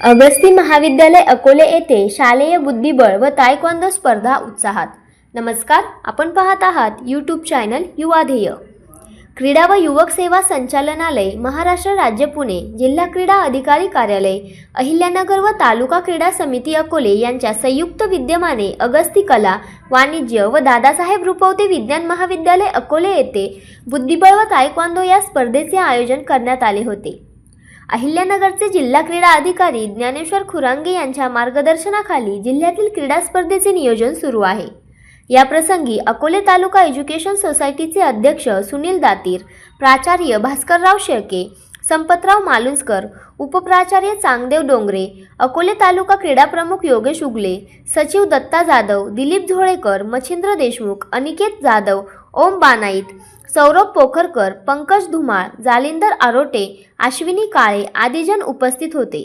अगस्ती महाविद्यालय अकोले येथे शालेय बुद्धिबळ व तायक्वांदो स्पर्धा उत्साहात. नमस्कार आपण पाहत आहात यूट्यूब चॅनल युवाधेय क्रीडा व युवक सेवा संचालनालय महाराष्ट्र राज्य पुणे जिल्हा क्रीडा अधिकारी कार्यालय अहिल्यानगर व तालुका क्रीडा समिती अकोले यांच्या संयुक्त विद्यमाने अगस्ती कला वाणिज्य व दादासाहेब रुपवते विज्ञान महाविद्यालय अकोले येथे बुद्धिबळ व तायक्वांदो या स्पर्धेचे आयोजन करण्यात आले होते. अहिल्यानगरचे जिल्हा क्रीडा अधिकारी ज्ञानेश्वर खुरांगे यांच्या मार्गदर्शनाखाली जिल्ह्यातील क्रीडा स्पर्धेचे नियोजन सुरू आहे. या प्रसंगी अकोले तालुका एज्युकेशन सोसायटीचे अध्यक्ष सुनील दातीर प्राचार्य भास्करराव शेळके संपतराव मालुसकर उपप्राचार्य चांगदेव डोंगरे अकोले तालुका क्रीडा प्रमुख योगेश उगले सचिव दत्ता जाधव दिलीप झोळेकर मच्छिंद्र देशमुख अनिकेत जाधव ओम बानाईत सौरभ पोखरकर पंकज धुमाळ जालिंदर आरोटे अश्विनी काळे आदीजन उपस्थित होते.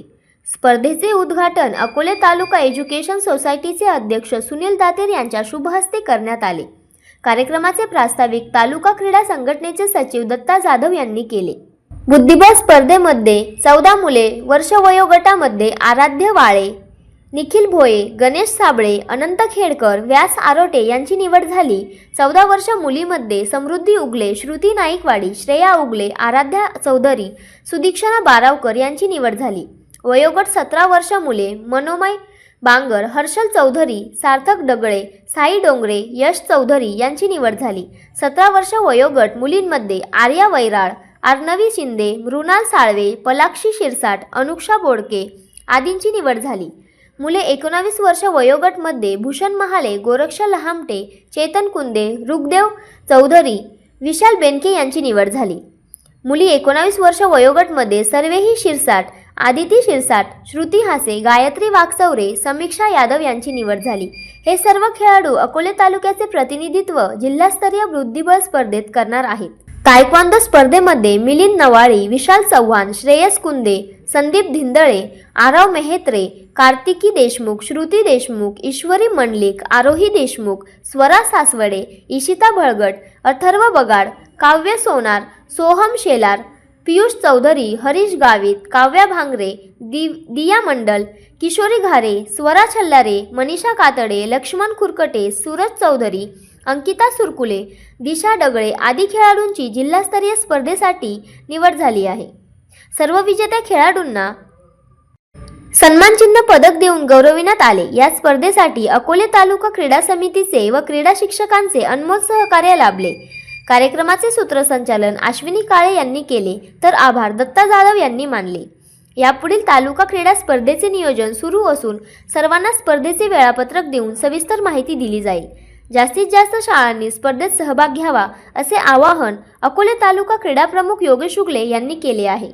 स्पर्धेचे उद्घाटन अकोले तालुका एज्युकेशन सोसायटीचे अध्यक्ष सुनील दातेर यांच्या शुभहस्ते करण्यात आले. कार्यक्रमाचे प्रास्ताविक तालुका क्रीडा संघटनेचे सचिव दत्ता जाधव यांनी केले. बुद्धिबळ स्पर्धेमध्ये चौदा मुले वर्ष वयोगटामध्ये आराध्य वाळे निखिल भोये गणेश साबळे अनंत खेडकर व्यास आरोटे यांची निवड झाली. चौदा वर्ष मुलीमध्ये समृद्धी उगले श्रुती नाईकवाडी श्रेया उगले आराध्या चौधरी सुदीक्षणा बारावकर यांची निवड झाली. वयोगट सतरा वर्ष मुले मनोमय बांगर हर्षल चौधरी सार्थक डगळे साई डोंगरे यश चौधरी यांची निवड झाली. सतरा वर्ष वयोगट मुलींमध्ये आर्या वैराळ अर्णवी शिंदे मृणाल साळवे पलाक्षी शिरसाट अनुक्षा बोडके आदींची निवड झाली. मुले एकोणावीस वर्ष वयोगटमध्ये भूषण महाले गोरक्ष लहामटे चेतन कुंदे रुगदेव चौधरी विशाल बेनके यांची निवड झाली. मुली एकोणावीस वर्ष वयोगटमध्ये सर्वेही शिरसाट आदिती शिरसाट श्रुती हासे गायत्री वाकचौरे समीक्षा यादव यांची निवड झाली. हे सर्व खेळाडू अकोले तालुक्याचे प्रतिनिधित्व जिल्हास्तरीय बुद्धिबळ स्पर्धेत करणार आहेत. तायक्वांदो स्पर्धेमध्ये मिलिंद नवाळी विशाल चव्हाण श्रेयस कुंदे संदीप धिंदळे आराव मेहेत्रे कार्तिकी देशमुख श्रुती देशमुख ईश्वरी मंडलिक आरोही देशमुख स्वरा सासवडे इशिता भळगट अथर्व बगाड काव्य सोनार सोहम शेलार पियुष चौधरी हरीश गावित काव्या भांगरे दि दिया मंडल किशोरी घारे स्वरा छल्लारे मनीषा कातडे लक्ष्मण खुरकटे सूरज चौधरी अंकिता सुरकुले दिशा डगळे आदी खेळाडूंची जिल्हास्तरीय स्पर्धेसाठी निवड झाली आहे. सर्व विजेत्या खेळाडूंना सन्मानचिन्ह पदक देऊन गौरविण्यात आले. या स्पर्धेसाठी अकोले तालुका क्रीडा समितीचे व क्रीडा शिक्षकांचे अनमोल सहकार्य लाभले. कार्यक्रमाचे सूत्रसंचालन अश्विनी काळे यांनी केले तर आभार दत्ता जाधव यांनी मानले. यापुढील तालुका क्रीडा स्पर्धेचे नियोजन सुरू असून सर्वांना स्पर्धेचे वेळापत्रक देऊन सविस्तर माहिती दिली जाईल. जास्तीत जास्त शाळांनी स्पर्धेत सहभाग घ्यावा असे आवाहन अकोले तालुका क्रीडा प्रमुख योगेश शुक्ले यांनी केले आहे.